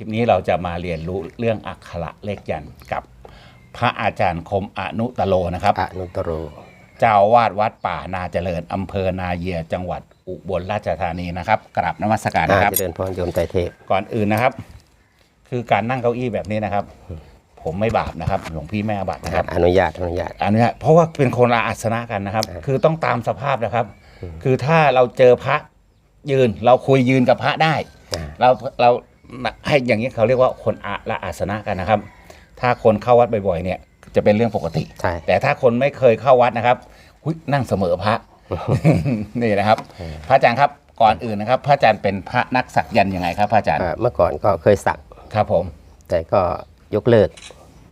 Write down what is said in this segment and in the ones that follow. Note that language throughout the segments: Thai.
คลิปนี้เราจะมาเรียนรู้เรื่องอักขระเลขยันต์กับพระอาจารย์คมอนุตโลนะครับ อนุตโร เจ้าอาวาดวัดป่านาเจริญอำเภอนาเยียจังหวัดอุบลราชธานีนะครับกราบนมัสการน่านะครับจะเดินพรโยมไตรเทพ ก่อนอื่นนะครับ คือการนั่งเก้าอี้แบบนี้นะครับ ผมไม่บาปนะครับ หลวงพี่ไม่อาบัตนะครับ อนุญาตอนุญาต อันเนี้ยเพราะว่าเป็นคนละอาสนะกันนะครับ คือต้องตามสภาพนะครับ คือถ้าเราเจอพระยืน เราคุยยืนกับพระได้ อ่า เราเรา ให้อย่างนี้เขาเรียกว่าคนอะละอาสนะกันนะครับ ถ้าคนเข้าวัดบ่อยๆเนี่ย จะเป็นเรื่องปกติ ใช่ แต่ถ้าคนไม่เคยเข้าวัดนะครับหุ้ยนั่งเสมอพระ นี่นะครับ พระอาจารย์ครับก่อนอื่นนะครับ พระอาจารย์เป็นพระนักสักยันต์ยังไงครับ พระอาจารย์อ่าเมื่อก่อนก็เคยสัก ครับผมแต่ก็ยกเลิก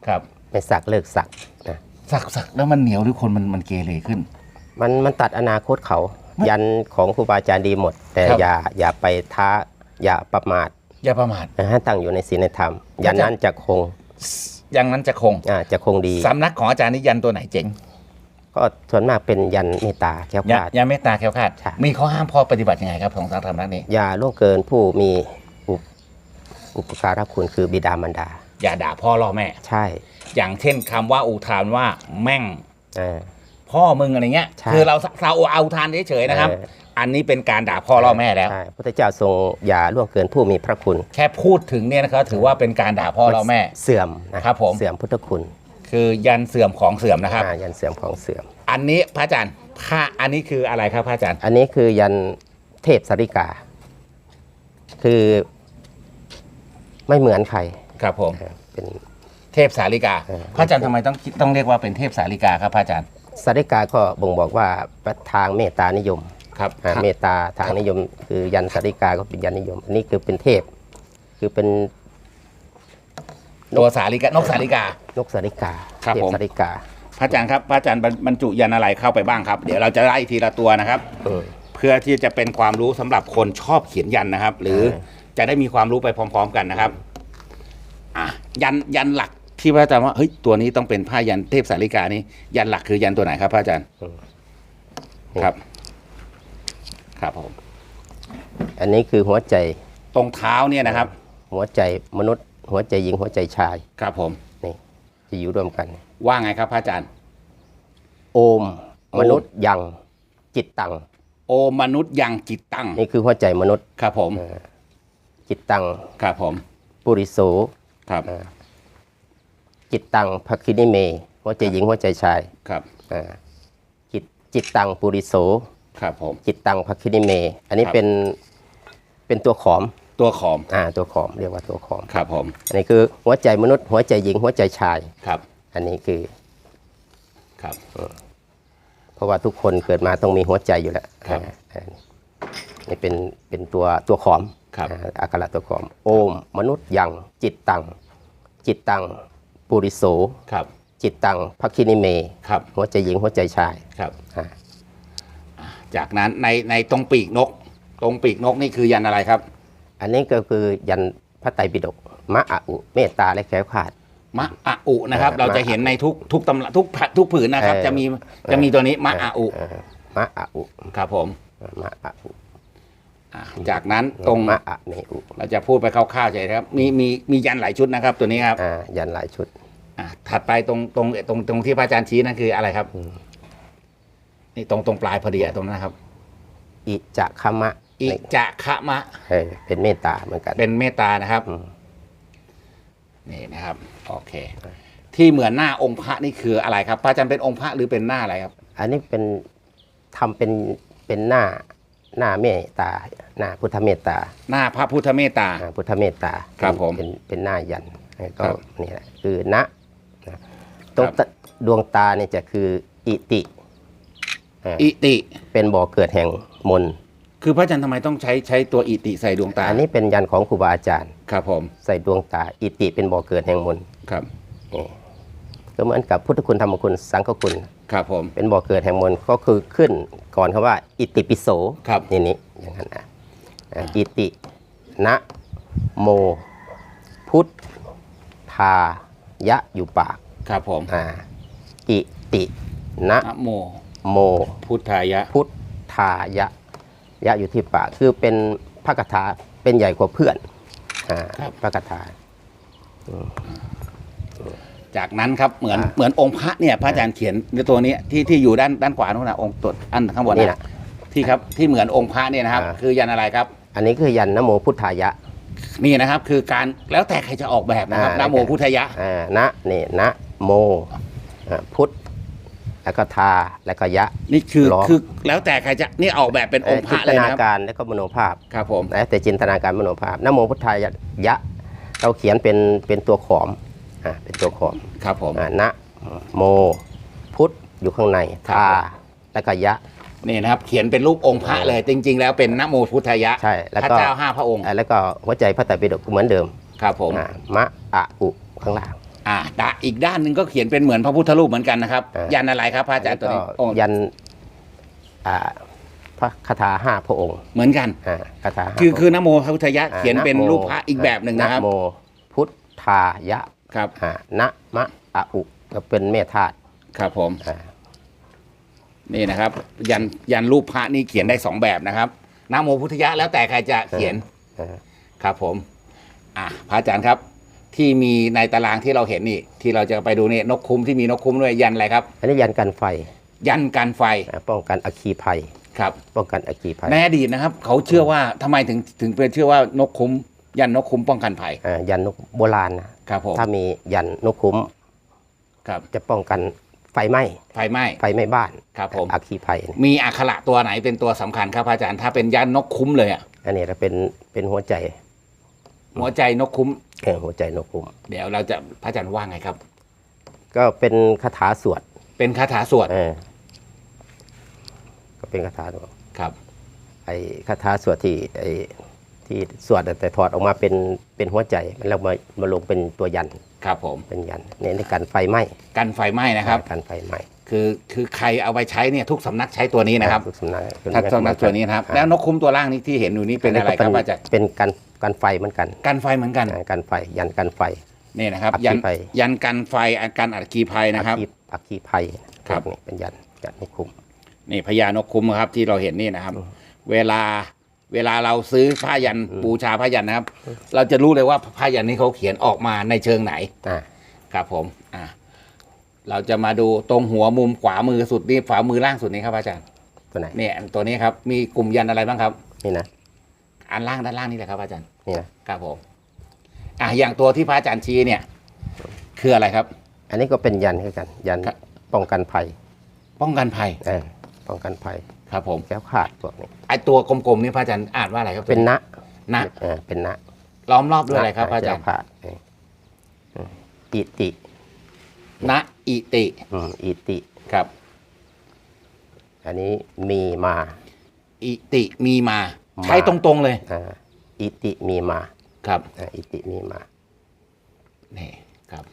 ครับ ไม่สักเลิกสักนะสักสักแล้วมันเหนียวหรือคนมันมันเกเรขึ้น มันมันตัดอนาคตเขา ยันของครูบาอาจารย์ดีหมด แต่ครับ อย่าอย่าไปท้าอย่าประมาท อย่าประมาทนะให้ตั้งอยู่ในศีลในธรรมยันนั้นจะคง อย่างนั้นจะคงอ่าจะคงดีสำนักของอาจารย์นิยันตัวไหนเจ๋งก็ส่วนมากเป็นยันเมตตาแก้วยาคลาดยาเมตตาแคล้วคลาดใช่มีข้อห้ามพอปฏิบัติยังไงครับของทางธรรมนักนี้ อย่าล่วงเกินผู้มีอุปอุปการะคุณคือบิดามารดา อย่าด่าพ่อล่อแม่ ใช่ อย่างเช่นคำว่าอุทานว่าแม่งอ่า พ่อมึงอะไรเงี้ย ใช่ คือเราเราเอาอุทานเฉยๆนะครับเอออันนี้เป็นการด่าพ่อล่อแม่แล้ว ใช่พุทธเจ้าทรงอย่าล่วงเกินผู้มีพระคุณแค่พูดถึงเนี่ยนะครับถือว่าเป็นการด่าพ่อล่อแม่ เสื่อมนะครับผม เสื่อมพุทธคุณคือยันเสื่อมของเสื่อมนะครับ อ่ายันเสื่อมของเสื่อม อันนี้พระอาจารย์พระอันนี้คืออะไรครับพระอาจารย์อันนี้คือยันเทพสาริกา คือไม่เหมือนใครครับผมอ่าเป็น เทพสาลิกาเออพระอาจารย์ทำไมต้องคิดต้องเรียกว่าเป็นเทพสาลิกาครับพระอาจารย์ สาริกาก็บ่งบอกว่าทางเมตตานิยมครับอ่าเมตตาทางนิยม คือยันสาริกาก็เป็นยันนิยม อันนี้คือเป็นเทพ คือเป็นตัวสาลิกานกสาลิกานกสาริกาครับเทพผมสาริกา พระอาจารย์ครับพระอาจารย์บรรบรรจุยันอะไรเข้าไปบ้างครับ เดี๋ยวเราจะไล่ทีละตัวนะครับอืมเพื่อที่จะเป็นความรู้สำหรับคนชอบเขียนยันนะครับ หรือเออจะได้มีความรู้ไปพร้อม ๆ กันนะครับ อะยันยันหลัก ที่พระอาจารย์ว่าเฮ้ยตัวนี้ต้องเป็นผ้ายันเทพสาลิกานี้ ยันหลักคือยันตัวไหนครับพระอาจารย์อืมครับ ครับผม อันนี้คือหัวใจตรงเท้าเนี่ยนะครับ หัวใจมนุษย์ หัวใจหญิงหัวใจชาย ครับผมนี่จะอยู่ร่วมกัน ว่าไงครับพระอาจารย์ โอม มนุษย์ยังจิตตังโอมนุษย์ยังจิตตั้งนี่คือหัวใจมนุษย์ครับผม จิตตังครับผม ปุริโสครับ จิตตังภคินิเมหัวใจหญิงหัวใจชายครับอ่าจิตจิตตังปุริโสครับผมจิตตังภคินิเม อันนี้ครับเป็นเป็นตัวขอมตัวขอมอ่าตัวขอมเรียกว่าตัวขอมครับผมอันนี้คือหัวใจมนุษย์ หัวใจหญิงหัวใจชายครับ อันนี้คือครับเพราะว่าทุกคนเกิดมาต้องมีหัวใจอยู่แล้วครับอ่าอ่านี่เป็นเป็นตัวตัวขอมครับอ่าอักขระตัวขอม โอมมนุษย์ยังจิตตังจิตตัง ปุริโสครับ จิตตังภคินิเม ครับ หัวใจหญิงหัวใจชายครับ อ่าจากนั้นในในตรงปีกนก ตรงปีกนกนี่คือยันอะไรครับ อันนี้ก็คือยันพระไตรปิฎกมะอะอุเมตตาและแคล้วคลาด มะอะอุนะครับเออเราจะเห็นในทุกทุกตำราทุกแผ่นทุกผืนนะครับเออจะมีจะมีตัวนี้มะอะอุเมะอะอุครับผมมะอะอุอะ จากนั้นตรงมะอะเมอุเราจะพูดไปคร่าวๆใช่ครับ มีมีมียันหลายชุดนะครับ ตัวนี้ครับอ่ายันหลายชุดอะถัดไปตรงตรงตรงตรงที่พระอาจารย์ชี้นั่นคืออะไรครับนี่ตรงตรงปลายพอดีอะตรงนั้นนะครับ อิจะคะมะ อิจะคะมะเออเป็นเมตตาเหมือนกัน เป็นเมตตานะครับอืมนี่นะครับโอเค ที่เหมือนหน้าองค์พระนี่คืออะไรครับพระอาจารย์เป็นองค์พระหรือเป็นหน้าอะไรครับ อันนี้เป็นทำเป็นเป็นหน้า หน้าเมตตาหน้าพุทธเมตตาหน้าพระพุทธเมตตาอ่าพุทธเมตตาครับผมเป็นเป็นหน้ายันแล้วก็ครับนี่แหละคือณนะตรงตะดวงตาเนี่ยจะคืออิติเอ่ออิติเป็นบ่อเกิดแห่งมนต์คือพระอาจารย์ทำไมต้องใช้ใช้ตัวอิติใส่ดวงตา อันนี้เป็นยันของครูบาอาจารย์ ครับผม ใส่ดวงตา อิติเป็นบ่อเกิดแห่งมนต์ครับนี่ก็เหมือนกับพุทธคุณธรรมคุณสังฆคุณ ครับผม เป็นบ่อเกิดแห่งมนต์ก็คือขึ้นก่อนคำว่า อิติปิโสครับนี่นี้อย่างนั้นนะอ่าอิตินะโม พุทธายะอยู่ปากครับผมอ่าอิตินะนะโมโม พุทธายะ พุทธายะ ยะอยู่ที่ปากคือเป็นพระคาถาเป็นใหญ่กว่าเพื่อนอ่าครับพระคาถา จากนั้นครับเหมือนอ่าเหมือนองค์พระเนี่ยพระอาจารย์เขียนในตัวนี้ที่ที่อยู่ด้านด้านขวานู้นนะองค์ตัวอันข้างบนนี่นะนะที่ครับที่เหมือนองค์พระเนี่ยนะครับ อ่า คือยันอะไรครับ อันนี้คือยันนโมพุทธายะ นี่นะครับ คือการแล้วแต่ใครจะออกแบบนะครับอ่า นะโมพุทธยะ อ่านะนี่นะโมอ่าพุทธแล้วก็ทาแล้วก็ยะ นี่คือล้อคือแล้วแต่ใครจะนี่ออกแบบเป็นองค์พจิระนเลตยนานะครับการแล้วก็มโนภาพครับผมแล้วแต่จินตนาการมโนภาพนโมพุทธายะ เราเขียนเป็นเป็นตัวขอม อ่าเป็นตัวขอมครับผม อ่านะโม พุทธอยู่ข้างในครับ ทาผมแล้วก็ยะ นี่นะครับ เขียนเป็นรูปองค์พระเลย จริง ๆ แล้วเป็นนะโมพุทธยะใช่แล้วพระก็ เจ้าห้าพระองค์อ่าแล้วก็หัวใจพระไตรปิฎกเหมือนเดิมครับผมอ่ามะอะอุข้างล่าง อ่าดะอีกด้านหนึ่งก็เขียนเป็นเหมือนพระพุทธรูปเหมือนกันนะครับ เออ ยันอะไรครับพระอาจารย์ตัวนี้แล้วก็องค์ยันอ่าพระคาถาห้าพระองค์เหมือนกัน อ่าคาถาห้าคือพระงค์คือนะโมพุทธยะอ่าเขียนเป็นโมรูปพระอีกแบบหนึ่งนะครับ โมพุทธายะ ครับอ่านะมะอะอุก็เป็นเมธาตุครับผมอ่า นี่นะครับ ยันยันรูปพระนี่เขียนได้สองแบบนะครับนะโมพุทธยะแล้วแต่ใครจะเขียนอ่าครับผม อะพระอาจารย์ครับ ที่มีในตารางที่เราเห็นนี่ ที่เราจะไปดูนี่นกคุ้มที่มีนกคุ้มด้วยยันอะไรครับ อันนี้ยันกันไฟยันกันไฟอ่าป้องกันอัคคีภัย ครับ ป้องกันอัคคีภัยในอดีตนะครับ เขาเชื่อว่าทำไมถึงถึงเป็นเชื่อว่านกคุ้ม ยันนกคุ้มป้องกันภัย อ่ายันนกโบราณนะ ครับผมถ้ามียันนกคุ้มครับจะป้องกันไฟไหม้ไฟไหม้ไฟไหม้บ้านครับผมอัคคีภัยเนี่ยมีอักขระตัวไหนเป็นตัวสำคัญครับพระอาจารย์ถ้าเป็นยันนกคุ้มเลยอะอันนี้จะเป็นเป็นหัวใจ หัวใจนกคุ้มเออหัวใจนกคุ้มเดี๋ยวเราจะพระอาจารย์ว่าไงครับ ก็เป็นคาถาสวด เป็นคาถาสวดเออก็เป็นคาถาสวดครับ ไอ้คาถาสวดที่ไอ้ ที่สวดแต่ถอดออกมาเป็นเป็นหัวใจมันแล้วมามาลงเป็นตัวยันครับผมเป็นยันเนี่ยในการไฟไหม้กันไฟไหม้นะครับการไฟไหม้คือคือใครเอาไปใช้เนี่ยทุกสำนักใช้ตัวนี้นะครับทุกสำนักถ้าสำนักตัวนี้นะครับอ่าแล้วนกคุ้มตัวล่างนี้ที่เห็นอยู่นี่เป็นอะไรครับก็อาจารย์เป็นการการไฟเหมือนกันกันไฟเหมือนกันอ่าการไฟยันการไฟนี่นะครับอัคคียันภัยยันกันไฟอาการอัคคีภัยนะครับอัคคีอัคคีภัยครับนี่เป็นยันยันนกคุ้มนี่พญานกคุ้มครับที่เราเห็นนี่นะครับ เวลา เวลาเราซื้อผ้ายันบูชาผ้ายันนะครับ เราจะรู้เลยว่าผ้ายันนี้เขาเขียนออกมาในเชิงไหนอ่า ครับผมอ่าเราจะมาดูตรงหัวมุมขวามือสุดนี่ขวามือล่างสุดนี้ครับอาจารย์ตัวไหนเนี่ยตัวนี้ครับมีกลุ่มยันอะไรบ้างครับ นี่นะอันล่างด้านล่างนี่แหละครับอาจารย์นี่นะครับผมอะอย่างตัวที่พระอาจารย์ชี้เนี่ย คืออะไรครับ อันนี้ก็เป็นยันเหมือนกัน ยันครับ ป้องกันภัยป้องกันภัย เออป้องกันภัย ครับผมแก้วขาดพวกนี้ไอตัวกลมๆนี่พระอาจารย์อ่านว่าอะไรครับเป็นนะนะเออเป็นนะล้อมรอบด้วยอะไรครับพระอาจารแก้วย์ขาดเออเอออิตินะอิติอืมอิติครับ อันนี้มีมา อิติมีมามาใช้ตรงๆเลยอ่าอิติมีมา ครับอ่าอิติมีมานี่ครับ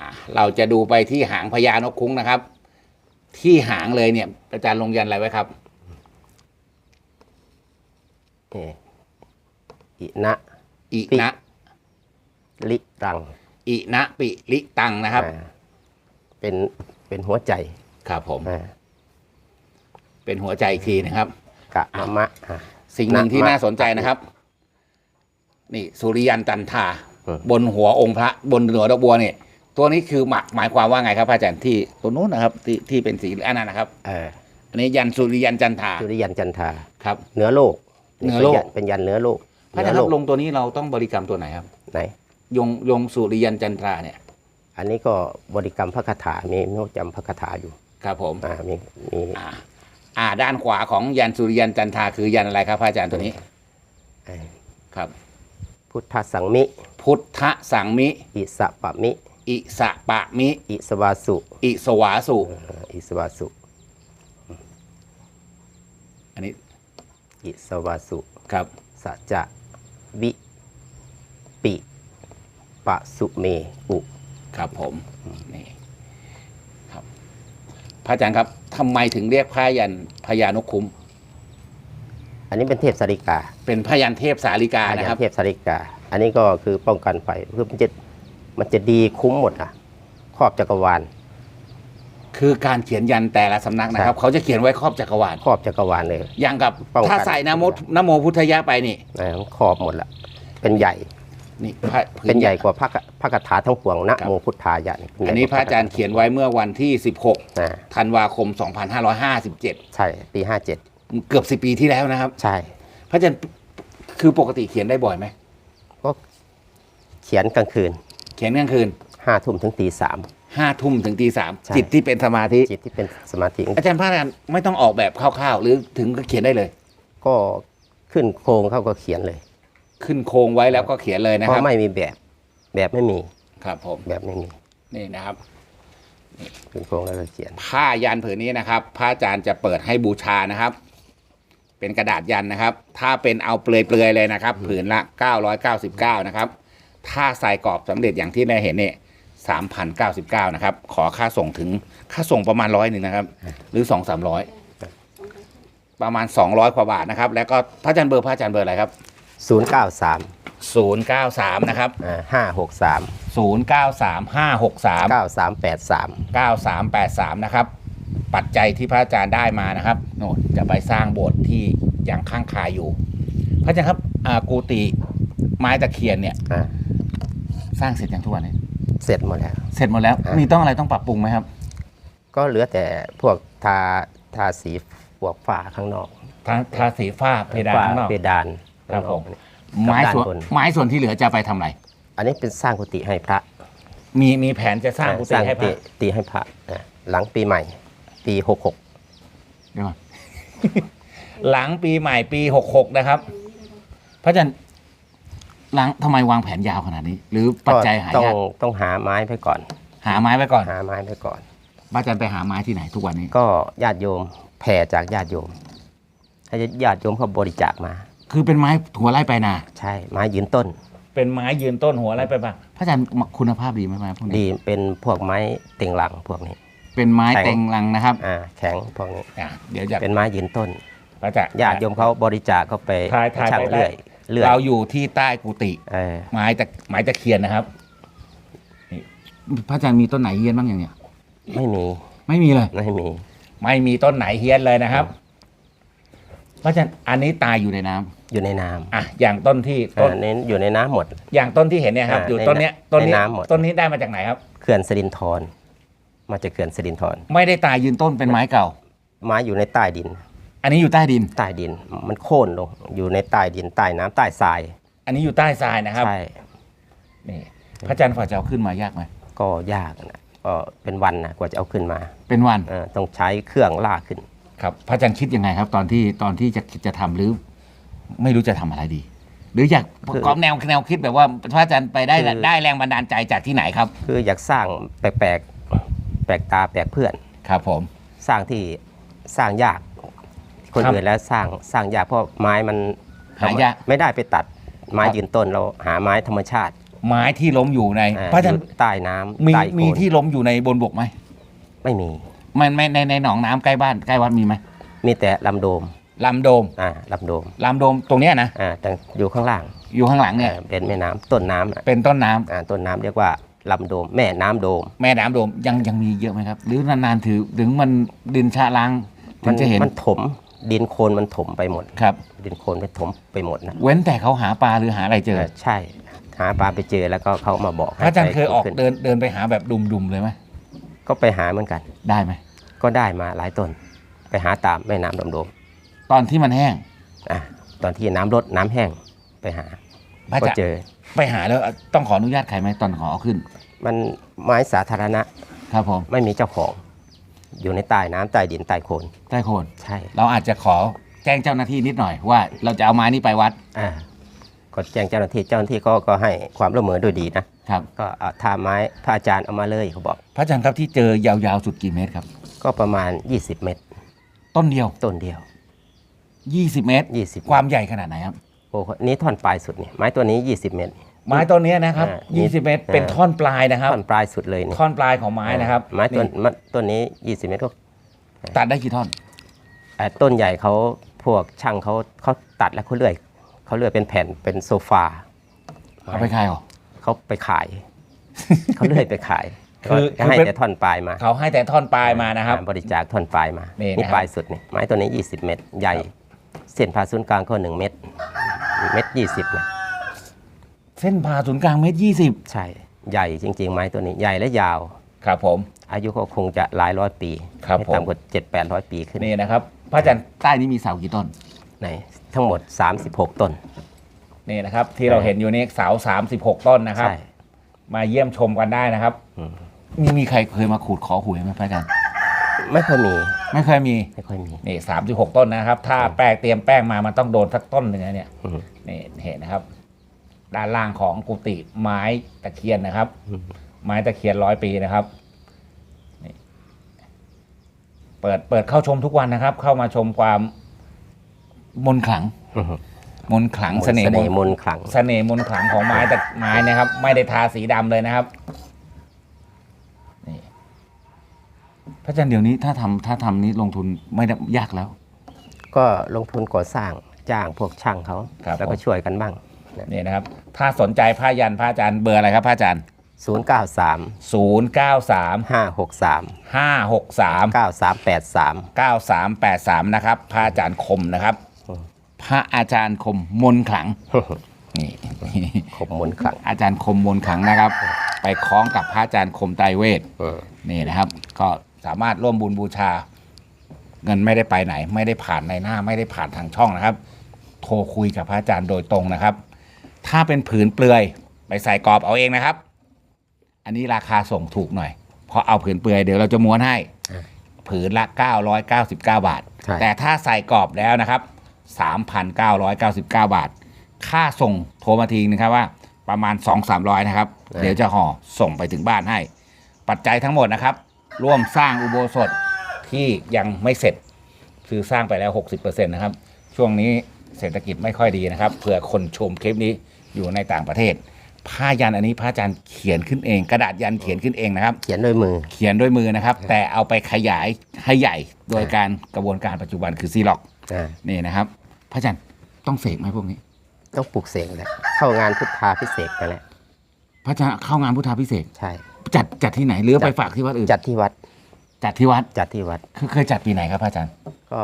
อะเราจะดูไปที่หางพญานกคุ้งนะครับ ที่หางเลยเนี่ย อาจารย์ลงยันอะไรไว้ครับเอออินะอิปินะลิรังอินะปิลิตังนะครับ อ่าเป็นเป็นหัวใจครับผม อ่าเป็นหัวใจอีกทีนะครับ กะมะมะอ่า สิ่งหนึ่งที่นะมะน่าสนใจนะครับ นี่สุริยันจันทราอืม บนหัวองค์พระ บนหัวดอกบัวเนี่ย ตัวนี้คือหมายหมายความว่าไงครับพระอาจารย์ที่ตัวนู้นนะครับที่ที่เป็นสีอันนั้นนะครับ เอออันนี้ยันสุริยันจันทราสุริยันจันทราครับ เหนือโลกเหนือโลกเป็นยันเป็นยันเหนือโลกพระอาจารย์ครับลงตัวนี้เราต้องบริกรรมตัวไหนครับ ไหน ยงยงสุริยันจันทราเนี่ย อันนี้ก็บริกรรมพระคาถามีโน้ตจำพระคาถาอยู่ ครับผมอ่ามีมีอ่าอ่าด้านขวาของยันสุริยันจันทราคือยันอะไรครับพระอาจารย์ตัวนี้เอ่อครับ พุทธสังมิ พุทธสังมิ อิสะปะมิ อิสะปะมิ อิสวาสุอิสวาสุ เอ่ออิสวาสุ อันนี้อิสวาสุครับ สัจจะวิปิปะสุเมอุครับผมนี่ครับพระอาจารย์ครับทำไมถึงเรียกพระยันพญานกคุ้ม อันนี้เป็นเทพสาริกาเป็นพยันเทพสาลิกาอานะญาครับ เทพสาริกา อันนี้ก็คือป้องกันไฟคือมันจะ มันจะดีคุ้มหมดอะครอบจักรวาลคือการเขียนยันแต่ละสำนักนะครับ เขาจะเขียนไว้ครอบจักรวาลครอบจักรวาลเลย อย่างกับป้องกันถ้าใส่นะโมนะโมพุทธยะไปนี่นะครอบหมดละเป็นใหญ่นี่พระผืเป็นใหญ่กว่าพระกพระคาถาทั้งปวงนะโมพุทธายะอันนี้พระอาจารย์เขียนไว้เมื่อวันที่ 16อ่าธันวาคม 2557 ใช่ปีห้าเจ็ดเกือบ10ปีที่แล้วนะครับ ใช่ พระอาจารย์คือปกติเขียนได้บ่อยไหมก็เขียนกลางคืนเขียนกลางคืนห้าทุ่มถึงตีสาม ห้าทุ่มถึงตีสามใช่ จิตที่เป็นสมาธิ จิตที่เป็นสมาธิอาจารย์พระอาจารย์ไม่ต้องออกแบบคร่าวๆ หรือถึงก็เขียนได้เลย ก็ขึ้นโครงเขาก็เขียนเลย ขึ้นโครงไว้แล้วก็เขียนเลยนะเพครับ ราะไม่มีแบบ แบบไม่มีครับผมแบบไม่มีนี่นะครับ ขึ้นโครงแล้วก็เขียน ผ้ายันผืนนี้นะครับพระอาจารย์จะเปิดให้บูชานะครับ เป็นกระดาษยันนะครับ ถ้าเป็นเอาเปลือยๆเลยนะครับ ผืนละ 999 นะครับ ถ้าใส่กรอบสำเร็จอย่างที่ได้เห็นเนี่ย3,099นะครับ ขอค่าส่งถึงค่าส่งประมาณร้อยหนึ่งนะครับ หรือ2 300ประมาณ200กว่าบาทนะครับ แล้วก็พระอาจารย์เบอร์พระอาจารย์เบอร์อะไรครับ093 093นะครับอ่า563 093 563 9383 9383นะครับ ปัจจัยที่พระอาจารย์ได้มานะครับโน่นจะไปสร้างโบสถ์ที่ยังข้างคายอยู่ พระอาจารย์ครับอ่ากูติไม้ตะเคียนเนี่ยอ่า สร้างเสร็จยังทุกวันนี้เสร็จหมดแล้ว เสร็จหมดแล้วอ่ามีมีต้องอะไรต้องปรับปรุงไหมครับ ก็เหลือแต่พวกทาทาสีพวกฝาข้างนอก ทาทาสีฝ้าเพดานฝข้างนอกเพดานครับผมข้างนอกไม้ส่วนกับด้านบนไม้ส่วนที่เหลือจะไปทำอะไร อันนี้เป็นสร้างกุฏิให้พระ มีมีแผนจะสร้างกุฏิให้พระตีให้พระอ่าหลังปีใหม่ ปีหกหกเดี๋ยวก่อนหลังปีใหม่ปีหกหกนะครับ พระอาจารย์ หลังทำไมวางแผนยาวขนาดนี้ หรือปัจจัยหาต้องยากต้องหาไม้ไปก่อน หาไม้ไว้ก่อนหาไม้ไปก่อนพระอาจารย์ไปหาไม้ที่ไหนทุกวันนี้ ก็ญาติโยมแผ่จากญาติโยมให้ญาติโยมเขาบริจาคมา คือเป็นไม้หัวไร่ไปนาใช่ไม้ยืนต้น เป็นไม้ยืนต้นหัวไร่ไปบ้างพระอาจารย์คุณภาพดีไหมไม้พวกนี้ดีเป็นพวกไม้เต็งหลังพวกนี้ เป็นไม้แข็ง เต็งลังนะครับอ่าแข็งพวกนี้ อะเดี๋ยวจะเป็นไม้ยืนต้น พระอาจารย์ ญาติโยมเขาบริจาคเขาไปถ่ายถ่ายช่างไปได้เลื่อย เลื่อยเราอยู่ที่ใต้กุฏิเออไม้ตะไม้ตะเคียนนะครับนี่พระอาจารย์มีต้นไหนเฮี้ยนบ้างอย่างเนี้ยไม่มีไม่มีเลย ไม่มีไม่มีต้นไหนเฮี้ยนเลยนะครับพระอาจารย์อันนี้ตายอยู่ในน้ำอยู่ในน้อะอย่างต้นที่ำต้นอ่าเน้นอยู่ในน้ำหมด อย่างต้นที่เห็นเนี่ยครับ อ่าอยู่ในต้นเนี้ยต้นนี้ในน้ำหมด ต้นนี้ได้มาจากไหนครับ เขื่อนสิรินธรมาจากเขื่อนสิรินธรไม่ได้ตายยืนต้นเป็นไม้เก่า ไม้อยู่ในใต้ดิน อันนี้อยู่ใต้ดิน ใต้ดินมันโค่นลงอยู่ในใต้ดินใต้น้ำใต้ทรายอันนี้อยู่ใต้ทรายนะครับใช่นี่พระอาจารย์ฝ่าจะเอาขึ้นมายากไหมก็ยากนะก็เป็นวันนะกว่าจะเอาขึ้นมาเป็นวันเออต้องใช้เครื่องลากขึ้น ครับพระอาจารย์คิดยังไงครับ ตอนที่ตอนที่จะจะทำหรือ ไม่รู้จะทำอะไรดี หรืออยากคือกอบแนวแนวคิดแบบว่าพระอาจารย์ไปได้คือ ได้แรงบันดาลใจจากที่ไหนครับ คืออยากสร้างแปลกๆแปลกตาแปลกเพื่อน ครับผม สร้างที่สร้างยาก คนครับอื่นแล้วสร้างสร้างยากเพราะไม้มันหายากไม่ได้ไปตัดไม้ครับยืนต้นเราหาไม้ธรรมชาติ ไม้ที่ล้มอยู่ในอ่าพระอาจารย์อยู่ใต้น้ำมีใต้โคลนมีที่ล้มอยู่ในบนบกไหมไม่มีมันไม่ในในหนองน้ำใกล้บ้านใกล้วัดมีไหมมีแต่ลำโดมลำโดม อ่าลำโดมลำโดมตรงเนี้ยนะ อ่า แต่อยู่ข้างล่าง อยู่ข้างหลังเนี่ยอ่าเป็นแม่น้ำต้นน้ำอะเป็นต้นน้ำอ่า ต้นน้ำเรียกว่าลำโดม แม่น้ำโดม แม่น้ำโดม ยังยังมีเยอะไหมครับ หรือนานๆถือถึงมันดินชะล้างถึมังจะเห็น มันถม ดินโคลนมันถมไปหมด ครับ ดินโคลนไปถมไปหมดนะเว้นแต่เขาหาปลาหรือหาอะไรเจอเออใช่ หาปลาไปเจอแล้วก็เขามาบอกพระอาจารย์ให้เคยออกขึ้นเดินเดินไปหาแบบดุมๆเลยไหมก็ไปหาเหมือนกัน ได้ไหมก็ได้มาหลายต้น ไปหาตามแม่น้ำลำโดมตอนที่มันแห้งอะตอนที่น้ำลดน้ำแห้งไปหาพระก็อาจารย์เจอ ไปหาแล้วต้องขออนุญาตใครไหมตอนขอเอาขึ้น มันไม้สาธารณะครับผม ไม่มีเจ้าของ อยู่ในใต้น้ำใต้ดินใต้โคลนใต้โคนใช่เราอาจจะขอแจ้งเจ้าหน้าที่นิดหน่อยว่า เราจะเอาไม้นี้ไปวัดอ่าก็แจ้งเจ้าหน้าที่เจ้าหน้าที่ก็ก็ให้ความร่วมมือด้วยดีนะครับ ก็เอาทาไม้พระอาจารย์เอามาเลยเขาบอก พระอาจารย์ครับที่เจอยาวๆสุดกี่เมตรครับ ก็ประมาณ 20 เมตร ต้นเดียว ต้นเดียว 20 เมตร 20 ความใหญ่ขนาดไหนครับโอ้โหนี่ท่อนปลายสุดนี่ไม้ตัวนี้ 20 เมตร ไม้ต้นเนี้ยนะครับอ่านี่20 เมตร อ่า เป็นท่อนปลายนะครับ ท่อนปลายสุดเลยนี่ท่อนปลายของไม้นะครับไม้ต้นนี่ไม้ต้นนี้ 20 เมตรก็ตัดได้กี่ท่อน เอ่อต้นใหญ่เขาพวกช่างเขาเขาตัดแล้วเขาเลื่อยเขาเลื่อยเป็นแผ่นเป็นโซฟาเอาไปขายเหรอ เขาไปขาย เขาเลื่อยไปขายคือ ก็ให้คือเป็นแต่ท่อนปลายมาเขาให้แต่ท่อนปลายมานะครับ บริจาคท่อนปลายมานี่นี่นะครับ ปลายสุดนี่ไม้ตัวนี้ 20 เมตร ใหญ่ เส้นผ่าศูนย์กลางก็ 1 เมตร เมตรยี่สิบนะ เส้นผ่าศูนย์กลางเมตรยี่สิบใช่ ใหญ่จริง ๆ ไม้ตัวนี้ใหญ่และยาว ครับผม อายุก็คงจะหลายร้อยปีครับไม่ผม ต่ำกว่าเจ็ดแปดร้อยปีขึ้นนี่นะครับพระอาจารย์ใต้นี้มีเสากี่ต้นในทั้งหมด 36 ต้น นี่นะครับ ที่เราเห็นอยู่นี่เสาสามสิบหกต้นนะครับ ใช่ มาเยี่ยมชมกันได้นะครับอืม มีมีใครเคยมาขูดขอหวยไหมพระอาจารย์ไม่ค่อยมีไม่เคยมีไม่ค่อยมี นี่สามสิบหกต้นนะครับ ถ้าแป้งเตรียมแป้งมามันต้องโดนสักต้นหนึ่งนะเนี่ยอืม นี่เห็นนะครับ ด้านล่างของกุฏิไม้ตะเคียนนะครับอืมไม้ตะเคียนร้อยปีนะครับนี่เปิดเปิดเข้าชมทุกวันนะครับ เข้ามาชมความมนต์ขลังอืมมนต์ขลังเสน่ห์มนต์มนต์ขลังเสน่ห์มนต์ขลังของไม้ตะไม้นะครับ ไม่ได้ทาสีดำเลยนะครับนี่พระอาจารย์เดี๋ยวนี้ถ้าทำถ้าทำนี้ลงทุนไม่ได้ยากแล้ว ก็ลงทุนก่อสร้างจ้างพวกช่างเขาครับแล้วก็ผมช่วยกันบ้าง นี่นะครับ ถ้าสนใจผ้ายันพระอาจารย์เบอร์อะไรครับพระอาจารย์093ศูนย์เก้าสาม563ห้าหกสาม9383 9383 นะครับ พระอาจารย์คมนะครับ อืม พระอาจารย์คมมนต์ขลังนี่ ขบมนต์ขลังอาจารย์คมมนต์ขลังนะครับ ไปคล้องกับพระอาจารย์คมไตรเวทอืมนี่นะครับ ก็สามารถร่วมบุญบูชา เงินไม่ได้ไปไหน ไม่ได้ผ่านในหน้า ไม่ได้ผ่านทางช่องนะครับ โทรคุยกับพระอาจารย์โดยตรงนะครับ ถ้าเป็นผืนเปลือยไปใส่กรอบเอาเองนะครับ อันนี้ราคาส่งถูกหน่อย เพราะเอาผืนเปลือยเดี๋ยวเราจะม้วนให้อ่าผืนละ 999 บาท ใช่ แต่ถ้าใส่กรอบแล้วนะครับ 3,999 บาท ค่าส่งโทรมาทีนะครับว่าประมาณ 2-300 นะครับ เดี๋ยวจะห่อส่งไปถึงบ้านให้ ปัจจัยทั้งหมดนะครับ ร่วมสร้างอุโบสถที่ยังไม่เสร็จ คือสร้างไปแล้ว 60%นะครับ ช่วงนี้เศรษฐกิจไม่ค่อยดีนะครับ เผื่อคนชมคลิปนี้ อยู่ในต่างประเทศ ผ้ายันอันนี้พระอาจารย์เขียนขึ้นเอง กระดาษยันเขียนขึ้นเองนะครับ เขียนด้วยมือ เขียนด้วยมือนะครับ แต่เอาไปขยายให้ใหญ่โดยการกระบวนการปัจจุบันคือซีล็อกอ่านี่นะครับ พระอาจารย์ต้องเสกไหมพวกนี้ ต้องปลูกเสกแหละเข้างานพุทธาพิเศษกันแหละพระอาจารย์เข้างานพุทธาพิเศษกใช่ จัดจัดที่ไหนหรือจัดไปฝากที่วัดอื่นจัดที่วัดจัดที่วัดจัดที่วัดคือเคยจัดปีไหนครับพระอาจารย์ ก็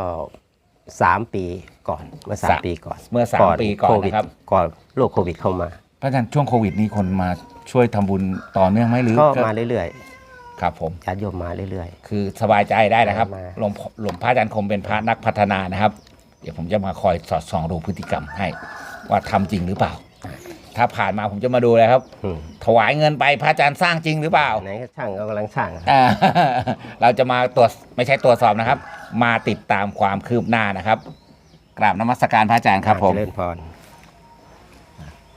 สามปีก่อนเมื่อสามสามปีก่อนเมื่อสามปีก่อนโควิดนะครับ ก่อนโรคโควิดเข้ามาพระอาจารย์ช่วงโควิดนี้คนมาช่วยทำบุญต่อเนื่องไหมหรือก็มาเรื่อยครับผมๆญาติโยมมาเรื่อยคือสบายใจได้นะครับมาหลวงพ่อหลวงพระอาจารย์คมเป็นพระนักพัฒนานะครับ เดี๋ยวผมจะมาคอยสอดส่องดูพฤติกรรมให้ว่าทำจริงหรือเปล่า ถ้าผ่านมาผมจะมาดูเลยครับๆอืมถวายเงินไปพระอาจารย์สร้างจริงหรือเปล่าไหนก็ช่างก็กำลังช่างอ่า เราจะมาตรวจไม่ใช่ตรวจสอบนะครับ มาติดตามความคืบหน้านะครับ กราบนมัสการพระอาจารย์ครับผม เจริญพร